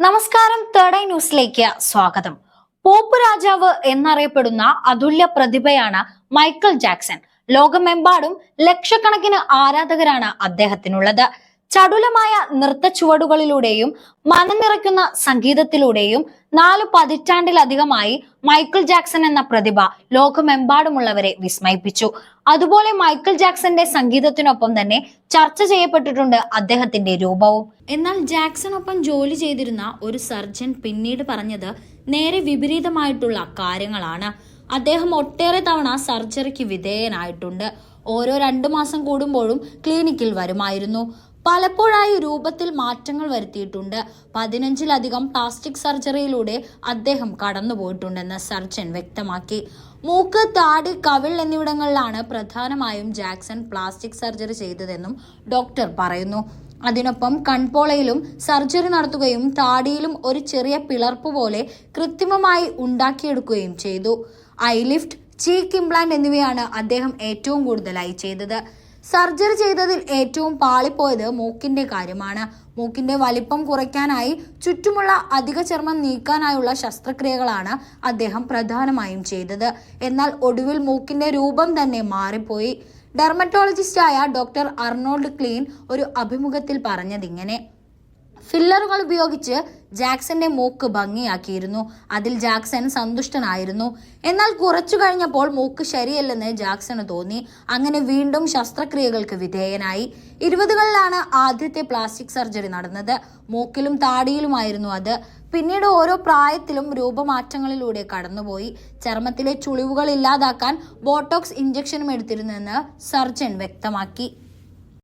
നമസ്കാരം third eye ന്യൂസിലേക്ക് സ്വാഗതം. പോപ്പ് രാജാവ് എന്നറിയപ്പെടുന്ന അതുല്യ പ്രതിഭയാണ് മൈക്കിൾ ജാക്സൺ. ലോകമെമ്പാടും ലക്ഷക്കണക്കിന് ആരാധകരാണ് അദ്ദേഹത്തിനുള്ളത്. ചടുലമായ നൃത്ത ചുവടുകളിലൂടെയും മനം നിറയ്ക്കുന്ന സംഗീതത്തിലൂടെയും നാലു പതിറ്റാണ്ടിലധികമായി മൈക്കിൾ ജാക്സൺ എന്ന പ്രതിഭ ലോകമെമ്പാടുമുള്ളവരെ വിസ്മയിപ്പിച്ചു. അതുപോലെ മൈക്കിൾ ജാക്സന്റെ സംഗീതത്തിനൊപ്പം തന്നെ ചർച്ച ചെയ്യപ്പെട്ടിട്ടുണ്ട് അദ്ദേഹത്തിന്റെ രൂപവും. എന്നാൽ ജാക്സണൊപ്പം ജോലി ചെയ്തിരുന്ന ഒരു സർജൻ പിന്നീട് പറഞ്ഞത് നേരെ വിപരീതമായിട്ടുള്ള കാര്യങ്ങളാണ്. അദ്ദേഹം ഒട്ടേറെ തവണ സർജറിക്ക് വിധേയനായിട്ടുണ്ട്. ഓരോ രണ്ടു മാസം കൂടുമ്പോഴും ക്ലിനിക്കിൽ വരുമായിരുന്നു. പലപ്പോഴായി രൂപത്തിൽ മാറ്റങ്ങൾ വരുത്തിയിട്ടുണ്ട്. പതിനഞ്ചിലധികം പ്ലാസ്റ്റിക് സർജറിയിലൂടെ അദ്ദേഹം കടന്നുപോയിട്ടുണ്ടെന്ന് സർജൻ വ്യക്തമാക്കി. മൂക്ക് താടി കവിൾ എന്നിവിടങ്ങളിലാണ് പ്രധാനമായും ജാക്സൺ പ്ലാസ്റ്റിക് സർജറി ചെയ്തതെന്നും ഡോക്ടർ പറയുന്നു. അതിനൊപ്പം കൺപോളയിലും സർജറി നടത്തുകയും താടിയിലും ഒരു ചെറിയ പിളർപ്പ് പോലെ കൃത്രിമമായി ഉണ്ടാക്കിയെടുക്കുകയും ചെയ്തു. ഐലിഫ്റ്റ് ചീക്ക് ഇംപ്ലാന്റ് എന്നിവയാണ് അദ്ദേഹം ഏറ്റവും കൂടുതലായി ചെയ്തത്. സർജറി ചെയ്തതിൽ ഏറ്റവും പാളിപ്പോയത് മൂക്കിന്റെ കാര്യമാണ്. മൂക്കിന്റെ വലിപ്പം കുറയ്ക്കാനായി ചുറ്റുമുള്ള അധിക ചർമ്മം നീക്കാനായുള്ള ശസ്ത്രക്രിയകളാണ് അദ്ദേഹം പ്രധാനമായും ചെയ്തത്. എന്നാൽ ഒടുവിൽ മൂക്കിന്റെ രൂപം തന്നെ മാറിപ്പോയി. ഡെർമറ്റോളജിസ്റ്റായ ഡോക്ടർ അർണോൾഡ് ക്ലീൻ ഒരു അഭിമുഖത്തിൽ പറഞ്ഞതിങ്ങനെ. ഫില്ലറുകൾ ഉപയോഗിച്ച് ജാക്സന്റെ മൂക്ക് ഭംഗിയാക്കിയിരുന്നു. അതിൽ ജാക്സൺ സന്തുഷ്ടനായിരുന്നു. എന്നാൽ കുറച്ചു കഴിഞ്ഞപ്പോൾ മൂക്ക് ശരിയല്ലെന്ന് ജാക്സന് തോന്നി. അങ്ങനെ വീണ്ടും ശസ്ത്രക്രിയകൾക്ക് വിധേയനായി. ഇരുപതുകളിലാണ് ആദ്യത്തെ പ്ലാസ്റ്റിക് സർജറി നടന്നത്. മൂക്കിലും താടിയിലുമായിരുന്നു അത്. പിന്നീട് ഓരോ പ്രായത്തിലും രൂപമാറ്റങ്ങളിലൂടെ കടന്നുപോയി. ചർമ്മത്തിലെ ചുളിവുകൾ ഇല്ലാതാക്കാൻ ബോട്ടോക്സ് ഇഞ്ചക്ഷനും എടുത്തിരുന്നെന്ന് സർജൻ വ്യക്തമാക്കി.